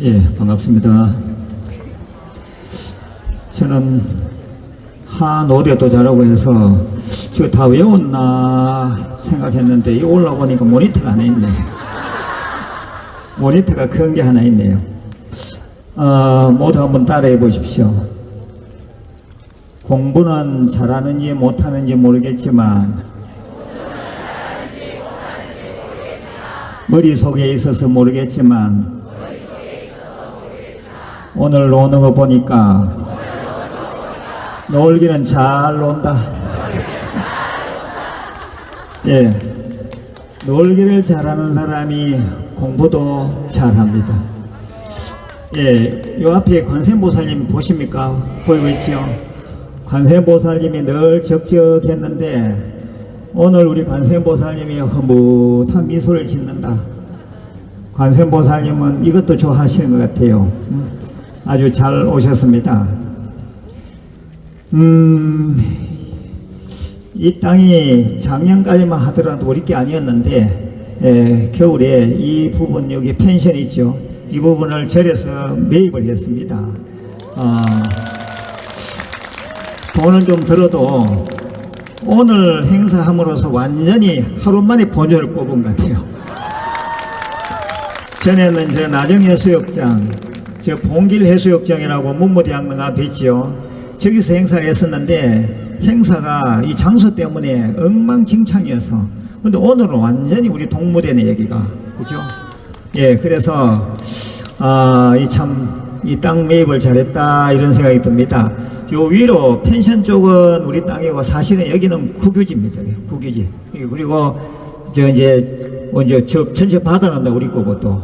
예, 반갑습니다. 저는 하 노래도 잘하고 해서 지금 다 외웠나 생각했는데 이 올라오니까 모니터가 하나 있네. 모니터가 큰 게 하나 있네요. 어, 모두 한번 따라해 보십시오. 공부는 잘하는지 못하는지 모르겠지만 머릿속에 있어서 모르겠지만 오늘 노는 거 보니까 놀기는 잘 논다. 예. 놀기를 잘하는 사람이 공부도 잘합니다. 예. 요 앞에 관세음보살님 보십니까? 보이고 있지요? 관세음보살님이 늘 적적했는데 오늘 우리 관세음보살님이 흐뭇한 미소를 짓는다. 관세음보살님은 이것도 좋아하시는 것 같아요. 음, 아주 잘 오셨습니다. 음, 이 땅이 작년까지만 하더라도 우리 게 아니었는데, 에, 겨울에 이 부분 여기 펜션 있죠. 이 부분을 절에서 매입을 했습니다. 어, 돈은 좀 들어도 오늘 행사함으로써 완전히 하루 만에 본전을 뽑은 것 같아요. 전에는 저 나정해 수욕장, 저 봉길 해수욕장이라고 문무대학로 앞에 있죠. 저기서 행사를 했었는데 행사가 이 장소 때문에 엉망진창이어서 근데 오늘은 완전히 우리 동무대네 여기가 그죠? 예, 그래서 아, 이 참 이 땅 매입을 잘했다 이런 생각이 듭니다. 요 위로 펜션 쪽은 우리 땅이고 사실은 여기는 국유지입니다. 국유지. 그리고 저 이제 먼저 저 전체 받아난다 우리 거고 또.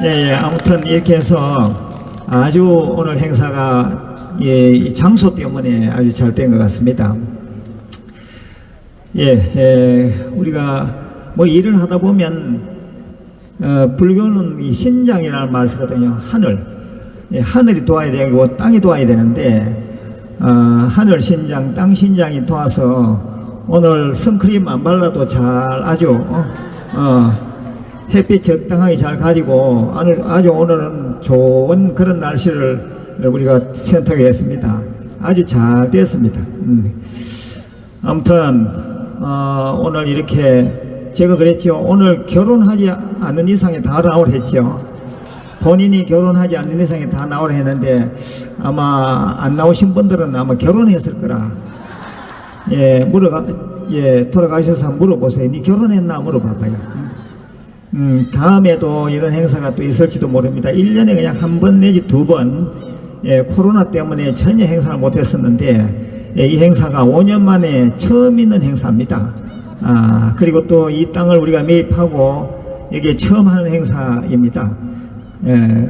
어. 예, 예, 아무튼 이렇게 해서 아주 오늘 행사가 예, 이 장소 때문에 아주 잘 된 것 같습니다. 예, 예, 우리가 뭐 일을 하다 보면 어, 불교는 이 신장이라는 말을 쓰거든요. 하늘. 예, 하늘이 도와야 되고 땅이 도와야 되는데 어, 하늘 신장, 땅 신장이 도와서 오늘 선크림 안 발라도 잘 아주 어, 어, 햇빛 적당하게 잘 가지고 아주, 오늘은 좋은 그런 날씨를 우리가 선택했습니다. 아주 잘 됐습니다. 음. 아무튼 어, 오늘 이렇게 제가 그랬죠. 오늘 결혼하지 않는 이상에 다 나오라 했죠. 본인이 결혼하지 않는 이상에 다 나오라 했는데 아마 안 나오신 분들은 아마 결혼했을 거라. 예, 물어가, 예, 돌아가셔서 물어보세요. 니 결혼했나 물어봐봐요. 음, 다음에도 이런 행사가 또 있을지도 모릅니다. 1년에 그냥 한 번 내지 두 번, 예, 코로나 때문에 전혀 행사를 못 했었는데, 예, 이 행사가 5년 만에 처음 있는 행사입니다. 아, 그리고 또 이 땅을 우리가 매입하고, 이게 처음 하는 행사입니다. 예,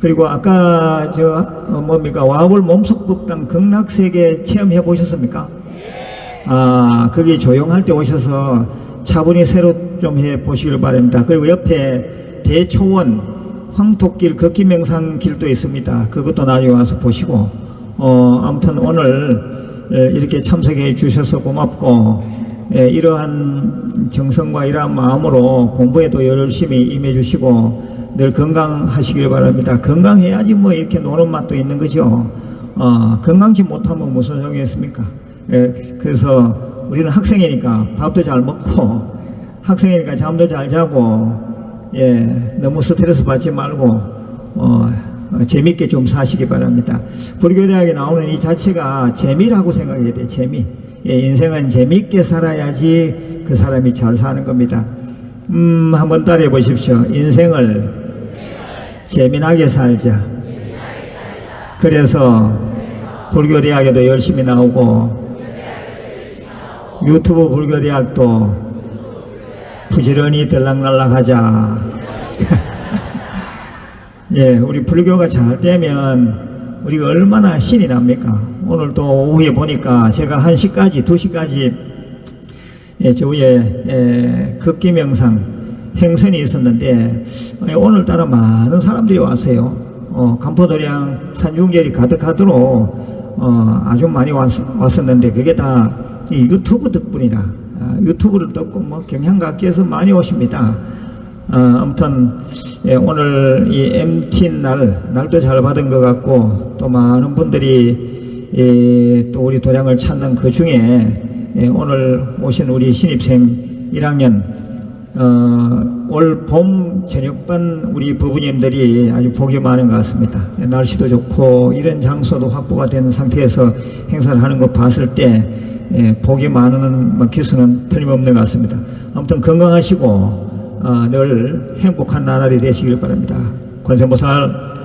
그리고 아까 저, 어, 뭡니까, 와불 몸속법당 극락세계 체험해 보셨습니까? 아, 거기 조용할 때 오셔서 차분히 새로 좀 해 보시길 바랍니다. 그리고 옆에 대초원 황토길 걷기 명상 길도 있습니다. 그것도 나중에 와서 보시고, 어, 아무튼 오늘 에, 이렇게 참석해 주셔서 고맙고, 에, 이러한 정성과 이러한 마음으로 공부에도 열심히 임해 주시고, 늘 건강하시길 바랍니다. 건강해야지 뭐 이렇게 노는 맛도 있는 거죠. 어, 건강치 못하면 무슨 소용이 있습니까? 예, 그래서 우리는 학생이니까 밥도 잘 먹고 학생이니까 잠도 잘 자고 예, 너무 스트레스 받지 말고 어, 어, 재밌게 좀 사시기 바랍니다. 불교대학에 나오는 이 자체가 재미라고 생각해야 돼. 재미. 예, 인생은 재밌게 살아야지 그 사람이 잘 사는 겁니다. 음, 한번 따라해 보십시오. 인생을 재미나게 살자. 그래서 불교대학에도 열심히 나오고 유튜브 불교대학도 부지런히 들락날락하자. 예, 우리 불교가 잘 되면 우리가 얼마나 신이 납니까? 오늘 또 오후에 보니까 제가 1시까지, 2시까지 예, 저 위에 예, 극기명상 행선이 있었는데 예, 오늘따라 많은 사람들이 왔어요. 어, 간포도량 산중절이 가득하도록 어, 아주 많이 왔, 왔었는데 그게 다 이 유튜브 덕분이다. 아, 유튜브를 듣고 뭐 경향각지에서 많이 오십니다. 어, 아무튼 예, 오늘 이 MT 날 날도 잘 받은 것 같고 또 많은 분들이 예, 또 우리 도량을 찾는 그 중에 예, 오늘 오신 우리 신입생 1학년 어, 올봄 저녁반 우리 부부님들이 아주 복이 많은 것 같습니다. 예, 날씨도 좋고 이런 장소도 확보가 된 상태에서 행사를 하는 것 봤을 때 예, 복이 많은 뭐 기수는 틀림없는 것 같습니다. 아무튼 건강하시고 어, 늘 행복한 나날이 되시길 바랍니다. 관세모살